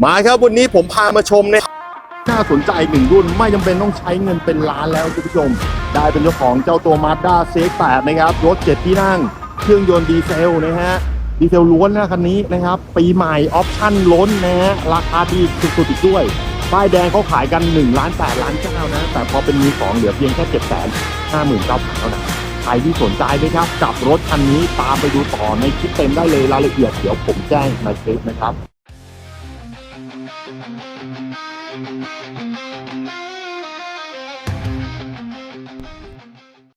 มาครับวันนี้ผมพามาชมในน่าสนใจหนึ่งรุ่นไม่จำเป็นต้องใช้เงินเป็นล้านแล้วคุณผู้ชม ได้เป็นเจ้าของเจ้าตัว Mazda CX-8 นะครับรถ7ที่นั่ง เครื่องยนต์ดีเซลนะฮะดีเซลล้วนนะคันนี้นะครับ ปีใหม่ออปชั่นล้นนะฮะราคาดีสุดๆอีกด้วยป้ายแดงเขาขายกัน1ล้าน8ล้านเก้านะ แต่พอเป็นมือสองเหลือเพียงแค่7 5 9 0 0 0เท่านั้นใครที่สนใจนะครับกับรถคันนี้ตามไปดูต่อในคลิปเต็มได้เลยรายละเอียดเดี๋ยวผมแจ้งในคลิปนะครับ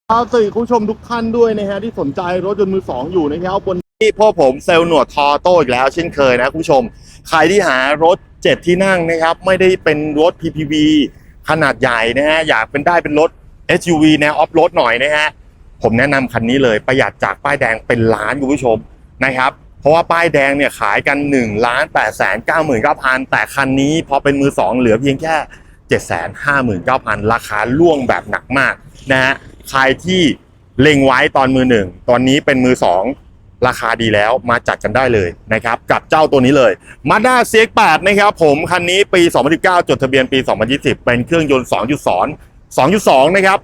เอาสิคุณผู้ชมทุกท่านด้วยนะฮะที่สนใจรถยนต์มือสองอยู่นะครับบนที่พ่อผมเซลล์หนวดทอโต้อีกแล้วเช่นเคยนะคุณผู้ชม ใครที่หารถ7ที่นั่งนะครับ ไม่ได้เป็นรถ PPV ขนาดใหญ่นะฮะอยากเป็นได้เป็นรถ SUV แนวออฟโรดหน่อยนะฮะผมแนะนำคันนี้เลยประหยัดจากป้ายแดงเป็นล้านคุณผู้ชมนะครับ เพราะว่าป้ายแดงเนี่ยขายกัน1ล้าน8แสน9 9 0 0 0แต่คันนี้พอเป็นมือ2เหลือเพียงแค่7 5 9 0 0 0ราคาล่วงแบบหนักมากนะฮะ ใครที่เล็งไว้ตอนมือหนึ่งตอนนี้เป็นมือ2ราคาดีแล้วมาจัดกันได้เลยนะครับกับเจ้าตัวนี้เลย Mazda CX-8 นะครับผมคันนี้ปี 2019 จดทะเบียนปี 2020 เป็นเครื่องยนต์ 2.2 2.2 นะครับ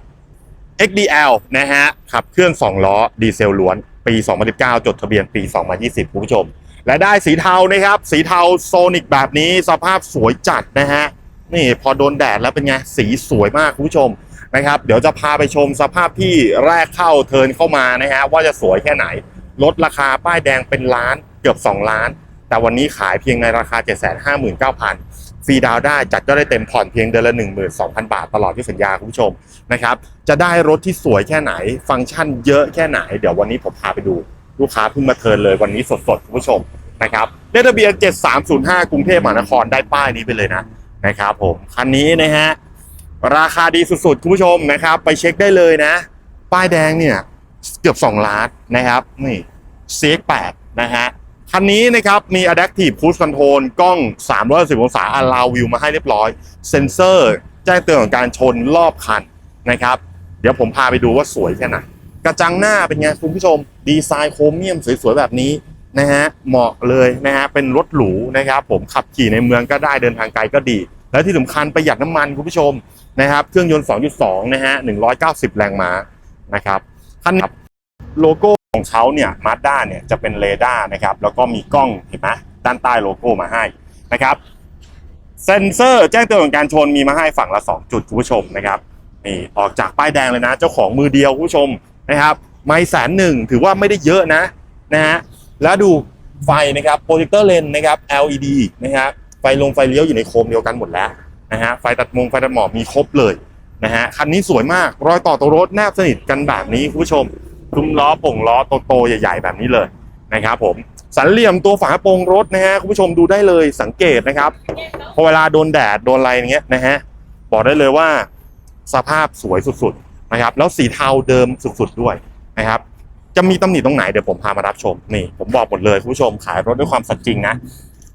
XDL นะฮะขับเคลื่อน2ล้อดีเซลล้วน ปี 2019 จดทะเบียนปี 2020 คุณผู้ชม และได้สีเทานะครับ สีเทาโซนิกแบบนี้สภาพสวยจัดนะฮะนี่พอโดนแดดแล้วเป็นไง สีสวยมากคุณผู้ชม นะครับ เดี๋ยวจะพาไปชมสภาพที่แรกเข้าเทินเข้ามานะฮะว่าจะสวยแค่ไหน ลดราคาป้ายแดงเป็นล้านเกือบ 2 ล้าน แต่วันนี้ขายเพียงในราคา 759,000 ฟรีดาวได้จัดก็ได้เต็มผ่อนเพียงเดือนละ 12,000 บาทตลอดที่สัญญาคุณผู้ชมนะครับ จะได้รถที่สวยแค่ไหน ฟังก์ชันเยอะแค่ไหน เดี๋ยววันนี้ผมพาไปดูลูกค้าเพิ่งมาเทินเลยวันนี้สดๆคุณผู้ชมนะครับเลขทะเบียน7305 กรุงเทพมหานครได้ป้ายนี้ไปเลยนะนะครับผมคันนี้นะฮะ ราคาดีสุดๆ คุณผู้ชมนะครับ ไปเช็คได้เลยนะ ป้ายแดงเนี่ย เกือบ 2 ล้านนะครับนี่ CX8 นะฮะคันนี้นะครับ มี Adaptive Cruise Control กล้อง 360 องศา Allow View มาให้เรียบร้อย เซ็นเซอร์แจ้งเตือนของการชนรอบคันนะครับ เดี๋ยวผมพาไปดูว่าสวยแค่ไหนกระจังหน้าเป็นไงคุณผู้ชม ดีไซน์โครเมียมสวยๆ แบบนี้นะฮะเหมาะเลยนะฮะเป็นรถหรูนะครับ ผมขับขี่ในเมืองก็ได้เดินทางไกลก็ดี และที่สำคัญประหยัดน้ำมันคุณผู้ชม นะครับ เครื่องยนต์ 2.2 นะฮะ 190 แรงม้านะครับคันนี้โลโก้ของเขาเนี่ยมาด้าเนี่ยจะเป็นเรดาร์นะครับ แล้วก็มีกล้องเห็นไหมด้านใต้โลโก้มาให้นะครับ เซ็นเซอร์แจ้งเตือนของการชนมีมาให้ฝั่งละ 2 จุดคุณผู้ชมนะครับนี่ออกจากป้ายแดงเลยนะ เจ้าของมือเดียวคุณผู้ชมนะครับ ไม่แสนหนึ่งถือว่าไม่ได้เยอะนะนะฮะแล้วดูไฟนะครับโปรเจคเตอร์เลนนะครับ LED นะครับไฟลงไฟเลี้ยวอยู่ในโคมเดียวกันหมดแล้ว นะฮะไฟตัดมงไฟตัดหมอกมีครบเลยนะฮะคันนี้สวยมากรอยต่อตัวรถแนบสนิทกันแบบนี้คุณผู้ชมซุ้มล้อป่งล้อโตๆใหญ่ๆ แบบนี้เลยนะครับผมสันเหลี่ยมตัวฝาโปร่งรถนะฮะคุณผู้ชมดูได้เลยสังเกตนะครับพอเวลาโดนแดดโดนอะไรอย่างเงี้ยนะฮะบอกได้เลยว่าสภาพสวยสุดๆนะครับแล้วสีเทาเดิมสุดๆด้วยนะครับจะมีตำหนิตรงไหนเดี๋ยวผมพามารับชมนี่ผมบอกหมดเลยคุณผู้ชมขายรถด้วยความสัตย์จริงนะ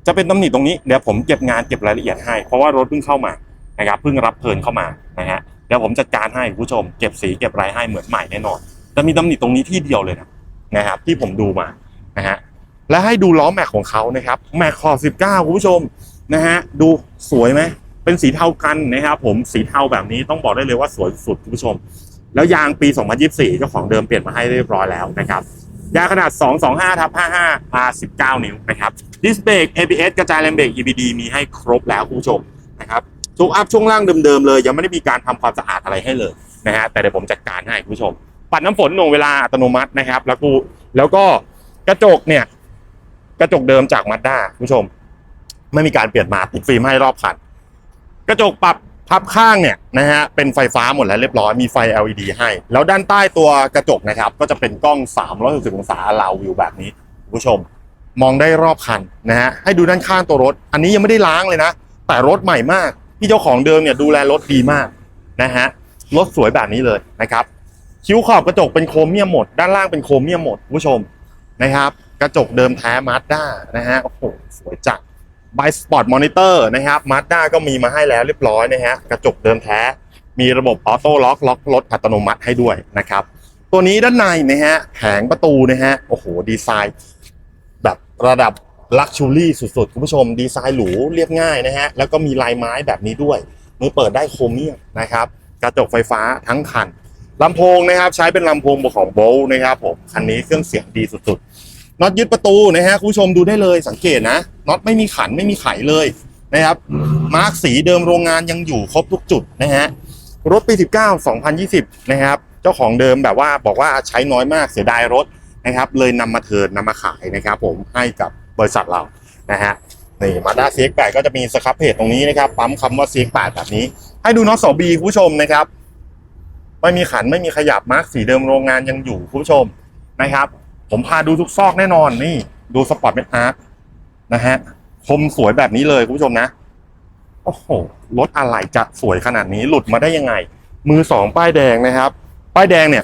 จะเป็นตำหนิตรงนี้เดี๋ยวผมเก็บงานเก็บรายละเอียดให้ เพราะว่ารถเพิ่งเข้ามานะครับเพิ่งรับเทินเข้ามานะฮะเดี๋ยวผมจัดการให้คุณผู้ชมเก็บสีเก็บรายให้เหมือนใหม่แน่นอนจะมีตำหนิตรงนี้ที่เดียวเลยนะนะครับที่ผมดูมานะฮะและให้ดูล้อแม็กของเขานะครับแม็กขอบ 19 คุณผู้ชมนะฮะดูสวยไหมเป็นสีเทากันนะครับผมสีเทาแบบนี้ต้องบอกได้เลยว่าสวยสุดคุณผู้ชม แล้วยางปี 2024 เจ้าของเดิมเปลี่ยนมาให้เรียบร้อยแล้วนะครับ ยาขนาด 225ทับ55 R 19 นิ้วนะครับดิสเบรก ABS กระจายแรงเบรก EBD มีให้ครบแล้วคุณผู้ชมนะครับทุกอัพช่วงล่างเดิมๆเลย ยังไม่ได้มีการทำความสะอาดอะไรให้เลยนะฮะแต่เดี๋ยวผมจัดการให้คุณผู้ชม ปัดน้ำฝนหน่วงเวลาอัตโนมัตินะครับ แล้วกูแล้วก็กระจกเนี่ย กระจกเดิมจากมาด้าคุณผู้ชม ไม่มีการเปลี่ยนมาติดฟิล์มให้รอบคันกระจกปรับ พับข้างเนี่ยนะฮะเป็นไฟฟ้าหมดแล้วเรียบร้อยมีไฟ LED ให้ แล้วด้านใต้ตัวกระจกนะครับ ก็จะเป็นกล้อง 360 องศาลาววิวแบบนี้คุณผู้ชม มองได้รอบคันนะฮะให้ดูด้านข้างตัวรถ อันนี้ยังไม่ได้ล้างเลยนะ แต่รถใหม่มากที่เจ้าของเดิมเนี่ยดูแลรถดีมากนะฮะรถสวยแบบนี้เลยนะครับ คิ้วขอบกระจกเป็นโครเมียมหมด ด้านล่างเป็นโครเมียมหมดคุณผู้ชมนะครับ กระจกเดิมแท้มาสด้านะฮะโอ้โหสวยจัด บายสปอร์ตมอนิเตอร์นะครับมาด้าก็มีมาให้แล้วเรียบร้อยนะฮะกระจกเดิมแท้ มีระบบออโต้ล็อกล็อกรถอัตโนมัติให้ด้วยนะครับ ตัวนี้ด้านในนะฮะแผงประตูนะฮะโอ้โห ดีไซน์ แบบระดับลักชูรี่สุดๆ คุณผู้ชม ดีไซน์หรูเรียบง่ายนะฮะ แล้วก็มีลายไม้แบบนี้ด้วย มือเปิดได้โครเมียมนะครับ กระจกไฟฟ้าทั้งคันลำโพงนะครับ ใช้เป็นลำโพงของโบลนะครับผมคันนี้เครื่องเสียงดีสุดๆ น็อตยึดประตูนะฮะคุณผู้ชมดูได้เลยสังเกตนะน็อตไม่มีขันไม่มีไขเลยนะครับ มาร์กสีเดิมโรงงานยังอยู่ครบทุกจุดนะฮะรถปี 19 2020 นะครับ เจ้าของเดิมแบบว่าบอกว่าใช้น้อยมากเสียดายรถนะครับ เลยนำมาเทิร์นนำมาขายนะครับผมให้กับบริษัทเรานะฮะนี่มาด้า CX8 ก็จะมีสครับเพจตรงนี้นะครับ ปั๊มคำว่า CX8 แบบนี้ ให้ดูน็อตสบีคุณผู้ชมนะครับ ไม่มีขันไม่มีขยับมาร์กสีเดิมโรงงานยังอยู่คุณผู้ชมนะครับ ผมพาดูทุกซอกแน่นอนนี่ ดูสปอร์ตเมทอาร์นะฮะคมสวยแบบนี้เลยคุณผู้ชมนะ โอ้โหรถอะไรจะสวยขนาดนี้หลุดมาได้ยังไง มือสองป้ายแดงนะครับ ป้ายแดงเนี่ย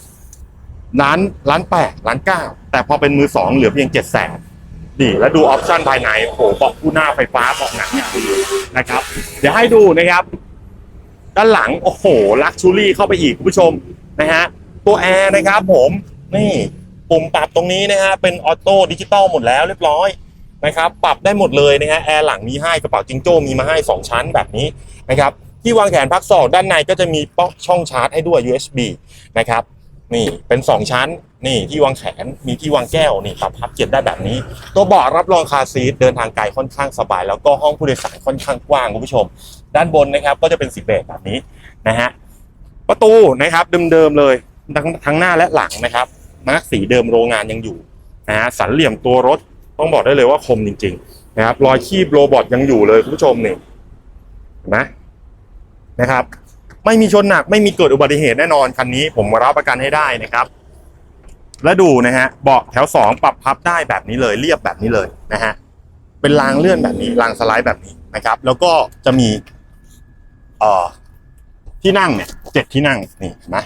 ล้านล้านแปดล้านเก้าแต่พอเป็นมือสองเหลือเพียงเจ็ดแสนนี่แล้วดูออปชั่นภายในโอ้โหบาะผู้หน้าไฟฟ้าบาะหนังอย่างดีนะครับ เดี๋ยวให้ดูนะครับ ด้านหลัง โอ้โหลักชูรี่เข้าไปอีกคุณผู้ชมนะฮะตัวแอร์นะครับผมนี่ ปุ่มปรับตรงนี้นะฮะเป็นออโต้ดิจิตอลหมดแล้วเรียบร้อยนะครับปรับได้หมดเลยนะฮะแอร์หลังมีให้กระเป๋าจิงโจ้มีมาให้ 2 ชั้นแบบนี้นะครับที่วางแขนพักศอกด้านในก็จะมีป๊อกช่องชาร์จให้ด้วย USB นะครับนี่เป็น 2 ชั้นนี่ที่วางแขนมีที่วางแก้วนี่ปรับพับเก็บได้แบบนี้ ตัวเบาะรับรองคาซีทเดินทางไกลค่อนข้างสบาย แล้วก็ห้องผู้โดยสารค่อนข้างกว้างคุณผู้ชม ด้านบนนะครับก็จะเป็นสีเบจแบบนี้นะฮะประตูนะครับเดิมๆเลยทั้งทั้งหน้าและหลังนะครับ มาร์กสีเดิมโรงงานยังอยู่นะฮะสันเหลี่ยมตัวรถต้องบอกได้เลยว่าคมจริง ๆ นะครับ รอยคีบโรบอทยังอยู่เลยคุณผู้ชมนี่เห็นไหมนะครับ ไม่มีชนหนักไม่มีเกิดอุบัติเหตุแน่นอนคันนี้ผมรับประกันให้ได้นะครับ และดูนะฮะเบาะแถวสองปรับพับได้แบบนี้เลยเรียบแบบนี้เลยนะฮะเป็นรางเลื่อนแบบนี้รางสไลด์แบบนี้นะครับ แล้วก็จะมีเอ่อที่นั่งเนี่ยเจ็ดที่นั่งนี่เห็นไหม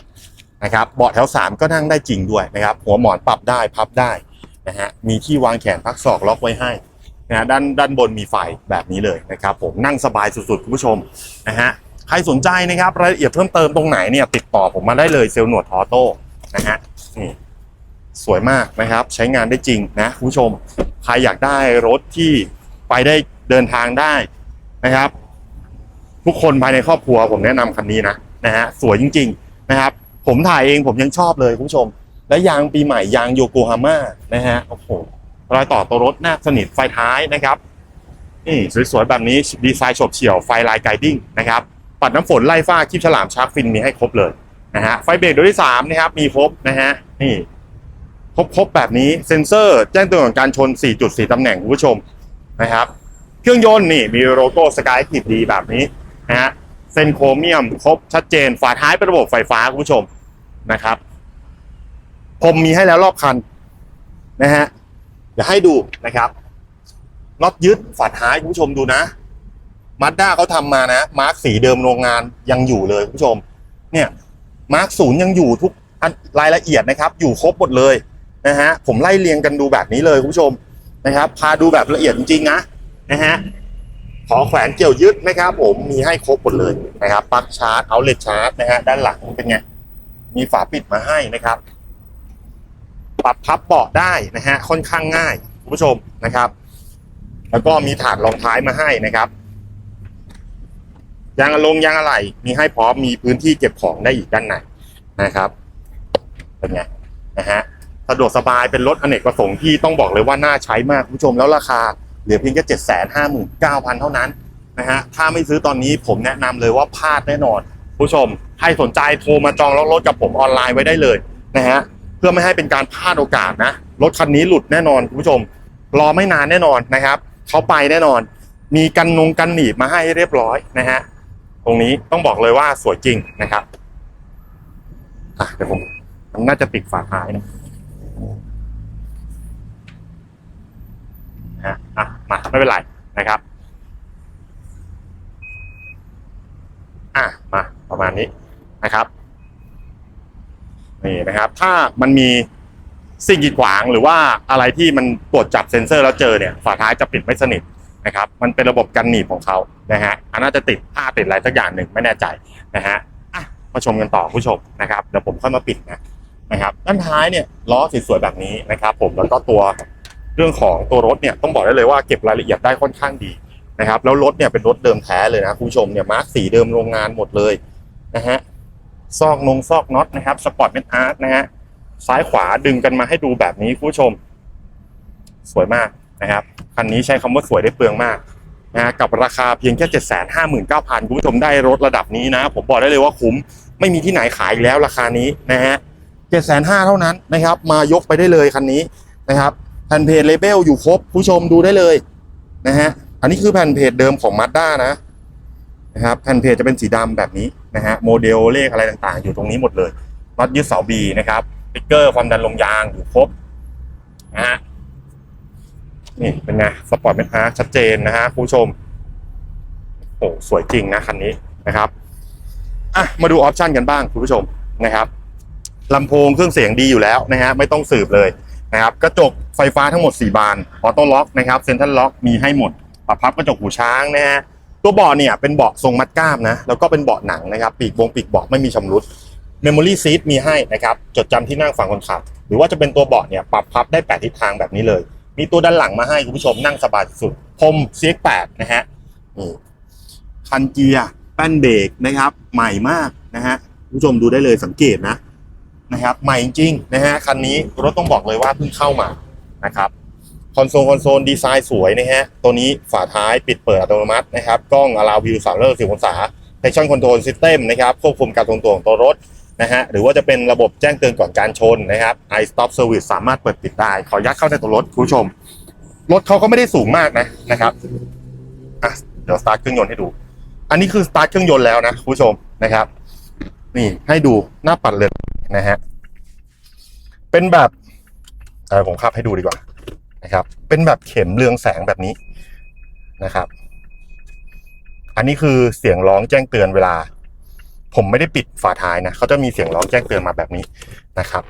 นะครับเบาะแถวสามก็นั่งได้จริงด้วยนะครับ หัวหมอนปรับได้พับได้นะฮะมีที่วางแขนพักศอกล็อกไว้ให้นะฮะด้านด้านบนมีไฟแบบนี้เลยนะครับ ผมนั่งสบายสุดๆ คุณผู้ชมนะฮะใครสนใจนะครับรายละเอียดเพิ่มเติมตรงไหนเนี่ยติดต่อผมมาได้เลยเซลล์หนวดทอโต้นะฮะนี่สวยมากนะครับ ใช้งานได้จริงนะคุณผู้ชมใครอยากได้รถที่ไปได้เดินทางได้นะครับ ทุกคนภายในครอบครัวผมแนะนำคันนี้นะนะฮะสวยจริง ๆ นะครับ ผมถ่ายเองผมยังชอบเลยคุณผู้ชม และยางปีใหม่ยางโยโกฮาม่านะฮะโอ้โหรอยต่อตัวรถแนบสนิทไฟท้ายนะครับนี่สวยๆแบบนี้ดีไซน์ฉบเฉี่ยวไฟลายไกดิ้งนะครับปัดน้ำฝนไล่ฟ้าคลิปฉลามชาร์กฟินมีให้ครบเลยนะฮะไฟเบรกดวที่สามนะครับมีครบนะฮะนี่ครบครบแบบนี้เซ็นเซอร์แจ้งเตือนของการชน 4 จุด 4 ตำแหน่งคุณผู้ชมนะครับ เครื่องยนต์นี่มีโลโก้สกายกิดีแบบนี้นะฮะเส้นโครเมียมครบชัดเจนฝาท้ายเป็นระบบไฟฟ้าคุณผู้ชม นะครับผมมีให้แล้วรอบคันนะฮะเดี๋ยวให้ดูนะครับน็อตยึดฝาท้ายคุณผู้ชมดูนะมาด้าเขาทำมานะมาร์กสีเดิมโรงงานยังอยู่เลยคุณผู้ชม เนี่ยมาร์กศูนย์ยังอยู่ทุกรายละเอียดนะครับ อยู่ครบหมดเลยนะฮะผมไล่เรียงกันดูแบบนี้เลยคุณผู้ชมนะครับ พาดูแบบละเอียดจริงๆนะนะฮะขอแขวนเกี่ยวยึดนะครับ ผมมีให้ครบหมดเลยนะครับปลั๊กชาร์จเอาเล t ชาร์จนะฮะด้านหลังเป็นไง มีฝาปิดมาให้นะครับปรับพับเบาะได้นะฮะค่อนข้างง่ายคุณผู้ชมนะครับ แล้วก็มีถาดรองท้ายมาให้นะครับยางอลงยางอะไหล่มีให้พร้อมมีพื้นที่เก็บของได้อีกด้านในนะครับเป็นไงนะฮะสะดวกสบายเป็นรถอเนกประสงค์ที่ต้องบอกเลยว่าน่าใช้มากคุณผู้ชมแล้วราคาเหลือเพียงแค่เจ็ดแสนห้าหมื่นเก้าพันเท่านั้นนะฮะถ้าไม่ซื้อตอนนี้ผมแนะนำเลยว่าพลาดแน่นอน ผู้ชมใครสนใจโทรมาจองรถกับผมออนไลน์ไว้ได้เลยนะฮะเพื่อไม่ให้เป็นการพลาดโอกาสนะรถคันนี้หลุดแน่นอนคุณผู้ชม รอไม่นานแน่นอนนะครับเขาไปแน่นอน มีกันนงกันหนีบมาให้เรียบร้อยนะฮะตรงนี้ต้องบอกเลยว่าสวยจริงนะครับอะเดี๋ยวผมน่าจะปิดฝาท้ายนะนะฮะอะมาไม่เป็นไรนะครับ อะมา ประมาณนี้นะครับนี่นะครับ ถ้ามันมีสิ่งกีดขวางหรือว่าอะไรที่มันตรวจจับเซ็นเซอร์แล้วเจอเนี่ยฝาท้ายจะปิดไม่สนิทนะครับ มันเป็นระบบกันหนีบของเขานะฮะอันน่าจะติดผ้าติดอะไรสักอย่างหนึ่งไม่แน่ใจนะฮะอะมาชมกันต่อผู้ชมนะครับเดี๋ยวผมค่อยมาปิดนะนะครับด้านท้ายเนี่ยล้อสวยๆแบบนี้นะครับ ผมแล้วก็ตัวเรื่องของตัวรถเนี่ยต้องบอกได้เลยว่าเก็บรายละเอียดได้ค่อนข้างดีนะครับ แล้วรถเนี่ยเป็นรถเดิมแท้เลยนะคุณผู้ชมเนี่ยมาร์คสีเดิมโรงงานหมดเลย นะฮะซอกนงซอกน็อตนะครับสปอร์ตเมทอาร์ตนะฮะซ้ายขวาดึงกันมาให้ดูแบบนี้คุณผู้ชม สวยมากนะครับคันนี้ใช้คำว่าสวยได้เปลืองมากนะฮะกับราคาเพียงแค่ 7 5 9 0 0 0คุณผู้ชมได้รถระดับนี้นะ ผมบอกได้เลยว่าคุ้มไม่มีที่ไหนขายอีกแล้วราคานี้นะฮะ7 5 0 0 0เท่านั้นนะครับ มายกไปได้เลยคันนี้นะครับแผ่นเพจเลเบลอยู่ครบผู้ชมดูได้เลยนะฮะอันนี้คือแผ่นเพจเดิมของ Mazda นะ นะครับแผ่นเพจจะเป็นสีดำแบบนี้นะฮะโมเดลเลขอะไรต่างๆ อยู่ตรงนี้หมดเลยน็อตยึดเสาบีนะครับติ๊กเกอร์ความดันลมยางอยู่ครบนะฮะนี่เป็นไงสปอร์ตเมทอาร์ชัดเจนนะฮะคุณผู้ชมโอ้สวยจริงนะคันนี้นะครับอะมาดูออปชันกันบ้างคุณผู้ชมนะครับลำโพงเครื่องเสียงดีอยู่แล้วนะฮะไม่ต้องสืบเลยนะครับกระจกไฟฟ้าทั้งหมด 4 บานออโต้ล็อกนะครับเซ็นทรัลล็อกมีให้หมดปรับพับกระจกหูช้างนะฮะ ตัวเบาะเนี่ยเป็นเบาะทรงมัดก้ามนะ แล้วก็เป็นเบาะหนังนะครับ ปีกวงปีกเบาะไม่มีชำรุดเมมโมรี่ซีทมีให้นะครับ จดจำที่นั่งฝั่งคนขับ หรือว่าจะเป็นตัวเบาะเนี่ยปรับพับได้แปดทิศทางแบบนี้เลย มีตัวด้านหลังมาให้คุณผู้ชมนั่งสบายสุดพรม CX8 นะฮะนี่คันเกียร์แป้นเบรกนะครับ ใหม่มากนะฮะคุณผู้ชมดูได้เลยสังเกตนะนะครับ ใหม่จริงๆนะฮะคันนี้รถต้องบอกเลยว่าเพิ่งเข้ามานะครับ คอนโซลคอนโซลดีไซน์สวยนะฮะ ตัวนี้ฝาท้ายปิดเปิดอัตโนมัตินะครับ กล้องอลาวิวสามร้อยสิบองศา Traction Control System นะครับ ควบคุมการทรงตัวของตัวรถนะฮะ หรือว่าจะเป็นระบบแจ้งเตือนก่อนการชนนะครับ i stop service สามารถเปิดปิดได้ ขอยัดเข้าในตัวรถคุณผู้ชม รถเขาก็ไม่ได้สูงมากนะนะครับ อะ เดี๋ยวสตาร์ทเครื่องยนต์ให้ดู อันนี้คือสตาร์ทเครื่องยนต์แล้วนะคุณผู้ชมนะครับ นี่ให้ดูหน้าปัดเลยนะฮะ เป็นแบบเออผมขับให้ดูดีกว่า นะครับ เป็นแบบเข็มเรืองแสงแบบนี้นะครับ อันนี้คือเสียงร้องแจ้งเตือนเวลา ผมไม่ได้ปิดฝาท้ายนะเขาจะมีเสียงร้องแจ้งเตือนมาแบบนี้นะครับ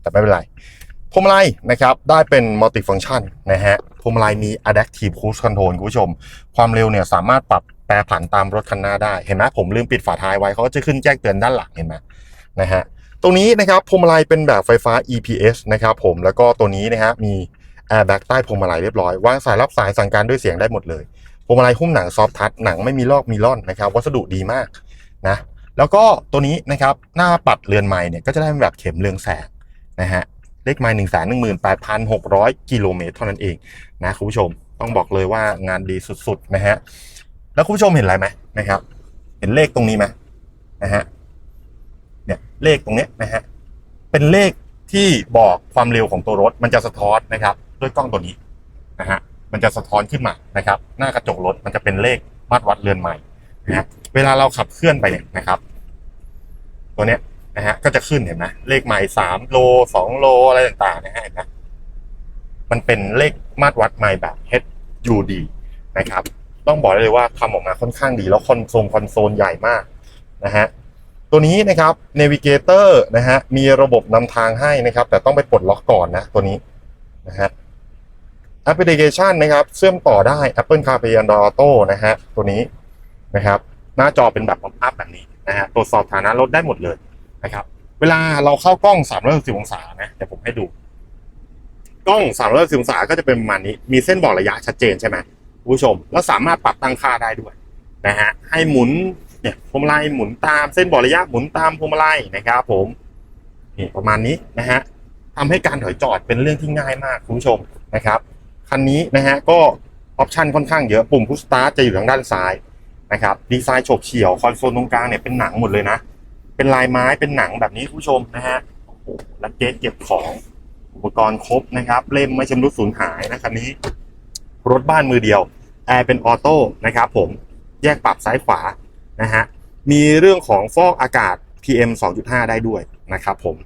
แต่ไม่เป็นไรพวงมาลัยนะครับ ได้เป็นมัลติฟังชันนะฮะพวงมาลัยมี adaptive cruise control คุณผู้ชม ความเร็วเนี่ยสามารถปรับแปรผันตามรถคันหน้าได้เห็นไหมผมลืมปิดฝาท้ายไว้เขาก็จะขึ้นแจ้งเตือนด้านหลังเห็นไหมนะฮะตรงนี้นะครับพวงมาลัยเป็นแบบไฟฟ้า EPS นะครับผมแล้วก็ตัวนี้นะฮะมี airbag ใต้พวงมาลัยเรียบร้อยวางสายรับสายสั่งการด้วยเสียงได้หมดเลยพวงมาลัยหุ้มหนังซอฟทัชหนังไม่มีลอกมีร่อนนะครับ วัสดุดีมากนะแล้วก็ตัวนี้นะครับหน้าปัดเรือนไม้เนี่ยก็จะได้เป็นแบบเข็มเรืองแสงนะฮะเลขไม้หนึ่งแสนหนึ่งหมื่นแปดพันหกร้อยกิโลเมตรเท่านั้นเองนะคุณผู้ชมต้องบอกเลยว่างานดีสุดๆนะฮะแล้วคุณผู้ชมเห็นอะไรไหมนะครับ เห็นเลขตรงนี้ไหมนะฮะเนี่ยเลขตรงเนี้ยนะฮะเป็นเลขที่บอกความเร็วของตัวรถมันจะสะท้อนนะครับ ด้วยกล้องตัวนี้นะฮะมันจะสะท้อนขึ้นมานะครับ หน้ากระจกรถมันจะเป็นเลขมาตรวัดเรือนไม้นะฮะเวลาเราขับเคลื่อนไปเนี่ยนะครับ ตัวเนี้ยนะฮะก็จะขึ้นเห็นไหมเลขใหม่สามโลสองโลอะไรต่างๆนะฮะเห็นไหมมันเป็นเลขมาตรวัดไมล์แบบ HUD นะครับ ต้องบอกเลยว่าทำออกมาค่อนข้างดีแล้วคอนโซลคอนโซลใหญ่มากนะฮะตัวนี้นะครับ Navigator นะฮะมีระบบนำทางให้นะครับ แต่ต้องไปปลดล็อกก่อนนะตัวนี้นะฮะ แอปพลิเคชันนะครับ เชื่อมต่อได้ Apple CarPlay Android Auto นะฮะ ตัวนี้นะครับ หน้าจอเป็นแบบป๊อปอัพแบบนี้นะฮะ ตรวจสอบฐานะรถได้หมดเลยนะครับ เวลาเราเข้ากล้อง360องศานะ เดี๋ยวผมให้ดู กล้อง360องศาก็จะเป็นประมาณนี้ มีเส้นบอกระยะชัดเจนใช่ไหมคุณผู้ชม แล้วสามารถปรับตั้งค่าได้ด้วยนะฮะ ให้หมุน เนี่ยพวงมาลัยหมุนตามเส้นบอกระยะหมุนตามพวงมาลัยนะครับ ผม นี่ประมาณนี้นะฮะทำให้การถอยจอดเป็นเรื่องที่ง่ายมากคุณผู้ชมนะครับ คันนี้นะฮะก็ออปชันค่อนข้างเยอะปุ่มพุชสตาร์ทจะอยู่ทางด้านซ้ายนะครับดีไซน์โฉบเฉี่ยวคอนโซลตรงกลางเนี่ยเป็นหนังหมดเลยนะ เป็นลายไม้เป็นหนังแบบนี้คุณผู้ชมนะฮะโอ้โหและเกจเก็บของอุปกรณ์ครบนะครับ เล่มไม่ชำรุดสูญหายนะคันนี้ รถบ้านมือเดียวแอร์เป็นออโต้นะครับผมแยกปรับซ้ายขวานะฮะมีเรื่องของฟอกอากาศ PM 2.5 ได้ด้วยนะครับผม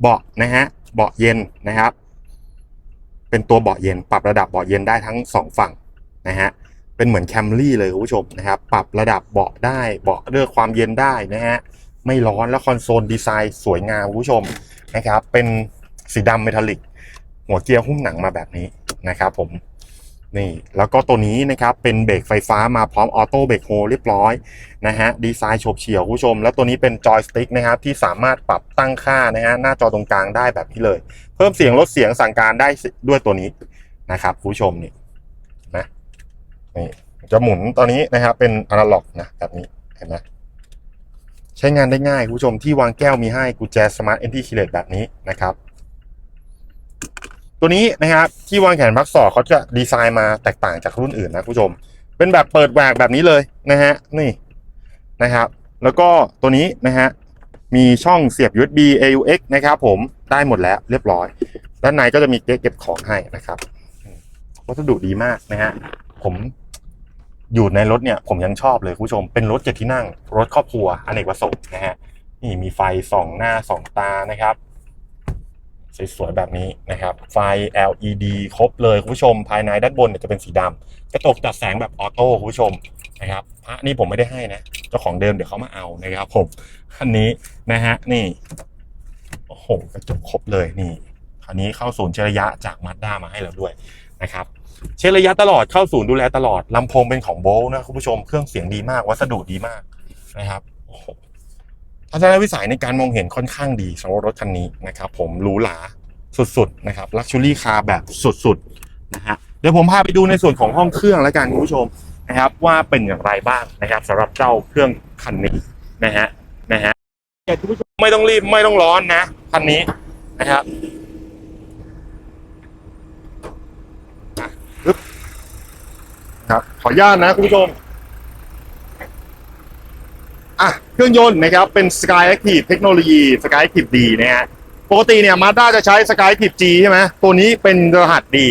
เบาะนะฮะเบาะเย็นนะครับ เป็นตัวเบาะเย็น ปรับระดับเบาะเย็นได้ทั้งสองฝั่งนะฮะเป็นเหมือนแคมรี่เลยคุณผู้ชมนะครับปรับระดับเบาะได้เบาะเลือกความเย็นได้นะฮะไม่ร้อนแล้วคอนโซลดีไซน์สวยงามคุณผู้ชมนะครับเป็นสีดำเมทัลลิกหัวเกียร์หุ้มหนังมาแบบนี้นะครับผม นี่แล้วก็ตัวนี้นะครับเป็นเบรกไฟฟ้ามาพร้อมออโต้เบรกโฮเรียบร้อยนะฮะดีไซน์โฉบเฉี่ยวคุณผู้ชม แล้วตัวนี้เป็นจอยสติ๊กนะครับที่สามารถปรับตั้งค่านะฮะหน้าจอตรงกลางได้แบบนี้เลย เพิ่มเสียงลดเสียงสั่งการได้ด้วยตัวนี้นะครับคุณผู้ชมนี่นะนี่จะหมุนตอนนี้นะครับเป็นอนาล็อกนะแบบนี้เห็นไหมใช้งานได้ง่ายคุณผู้ชมที่วางแก้วมีให้กุญแจสมาร์ทเอนตี้คีเลตแบบนี้นะครับ ตัวนี้นะครับที่วางแขนพักศอกเขาจะดีไซน์มาแตกต่างจากรุ่นอื่นนะคุณผู้ชม เป็นแบบเปิดแหวกแบบนี้เลยนะฮะนี่นะครับ แล้วก็ตัวนี้นะฮะมีช่องเสียบ USB AUX นะครับผมได้หมดแล้วเรียบร้อย ด้านในก็จะมีเก๊ะเก็บของให้นะครับวัสดุดีมากนะฮะผมอยู่ในรถเนี่ยผมยังชอบเลยคุณผู้ชมเป็นรถเจ็ดที่นั่ง รถครอบครัวอเนกประสงค์นะฮะนี่มีไฟส่องหน้าส่องตานะครับ สวยๆแบบนี้นะครับ ไฟ LED ครบเลยคุณผู้ชม ภายในด้านบนเนี่ยจะเป็นสีดำกระจกตัดแสงแบบออโต้คุณผู้ชมนะครับพระนี่ผมไม่ได้ให้นะ เจ้าของเดิมเดี๋ยวเขามาเอานะครับผมคันนี้นะฮะนี่โอ้โหกระจกครบเลยนี่คันนี้เข้าศูนย์เช็คระยะจากมาด้ามาให้เราด้วยนะครับเช็คระยะตลอดเข้าศูนย์ดูแลตลอดลำโพงเป็นของโบลนะคุณผู้ชมเครื่องเสียงดีมากวัสดุดีมากนะครับโอ้โห ทัศนวิสัยในการมองเห็นค่อนข้างดีสำหรับรถคันนี้นะครับผมหรูหราสุดๆนะครับลักชัวรี่คาร์แบบสุดๆนะฮะเดี๋ยวผมพาไปดูในส่วนของห้องเครื่องแล้วกันคุณผู้ชมนะครับว่าเป็นอย่างไรบ้างนะครับสำหรับเจ้าเครื่องคันนี้นะฮะนะฮะคุณผู้ชมไม่ต้องรีบไม่ต้องร้อนนะคันนี้นะครับครับขออนุญาตนะคุณผู้ชมอะ เครื่องยนต์นะครับเป็น Sky Active เทคโนโลยี Sky Active D นะฮะปกติเนี่ยมาด้าจะใช้สกายทิ G ใช่ไหมตัวนี้เป็นรหัสดี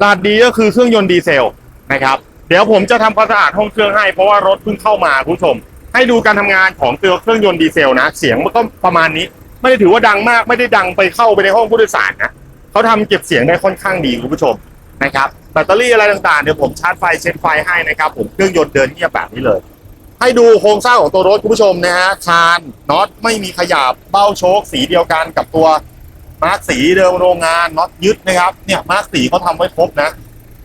รหัสดีก็คือเครื่องยนต์ดีเซลนะครับเดี๋ยวผมจะทำความสะอาดห้องเครื่องให้เพราะว่ารถเพิ่งเข้ามาคุณผู้ชม ให้ดูการทำงานของตัวเครื่องยนต์ดีเซลนะ เสียงมันก็ประมาณนี้ ไม่ได้ถือว่าดังมากไม่ได้ดังไปเข้าไปในห้องผู้โดยสารนะเขาทำเก็บเสียงได้ค่อนข้างดีคุณผู้ชมนะครับแบตเตอรี่อะไรต่างๆเดี๋ยวผมชาร์จไฟเช็คไฟให้นะครับผมเครื่องยนต์เดินเงียบแบบนี้เลย ให้ดูโครงสร้างของตัวรถคุณผู้ชมนะฮะคานน็อตไม่มีขยับเบ้าโชคสีเดียวกันกับตัวมาร์กสีเดิมโรงงานน็อตยึดนะครับเนี่ยมาร์กสีเขาทำไว้ครบนะ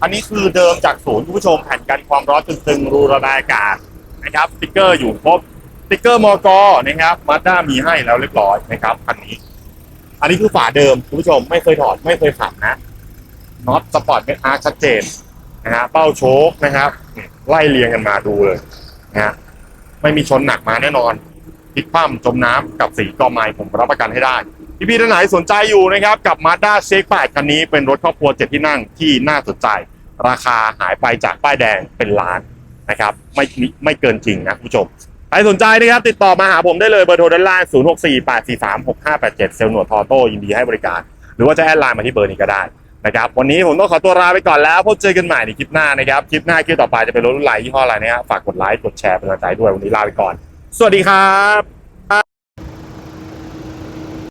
อันนี้คือเดิมจากศูนย์คุณผู้ชมแผ่นกันความร้อนตึงๆรูระบายอากาศนะครับสติ๊กเกอร์อยู่ครบสติ๊กเกอร์มอกนะครับมาด้ามีให้แล้วเรียบร้อยนะครับคันนี้ อันนี้คือฝาเดิมคุณผู้ชมไม่เคยถอดไม่เคยขับนะน็อตสปอร์ตเป็นอาร์ชัดเจนนะฮะเป้าโชคนะครับไล่เรียงกันมาดูเลยนะฮะ ไม่มีชนหนักมาแน่นอนพลิกคว่ำจมน้ำกับสีกอไม้ผมรับประกันให้ได้พี่พี่ๆท่านไหนสนใจอยู่นะครับกับ Mazda CX-8 คันนี้เป็นรถครอบครัวเจ็ดที่นั่งที่น่าสนใจ ราคาหายไปจากป้ายแดงเป็นล้านนะครับไม่ไม่เกินจริงนะคุณผู้ชมใครสนใจนะครับติดต่อมาหาผมได้เลยเบอร์โทรด้านล่าง 0 6 4 8 4 3 6 5 8 7 เซลล์หนวดทอโต้ยินดีให้บริการ หรือว่าจะแอดไลน์มาที่เบอร์นี้ก็ได้ นะครับวันนี้ผมต้องขอตัวลาไปก่อนแล้วพบเจอกันใหม่ในคลิปหน้านะครับคลิปหน้าคลิปต่อไปจะเป็นรถรุ่นไหนยี่ห้ออะไรนะครับฝากกดไลค์กดแชร์เป็นกำลังใจด้วยวันนี้ลาไปก่อน สวัสดีครับ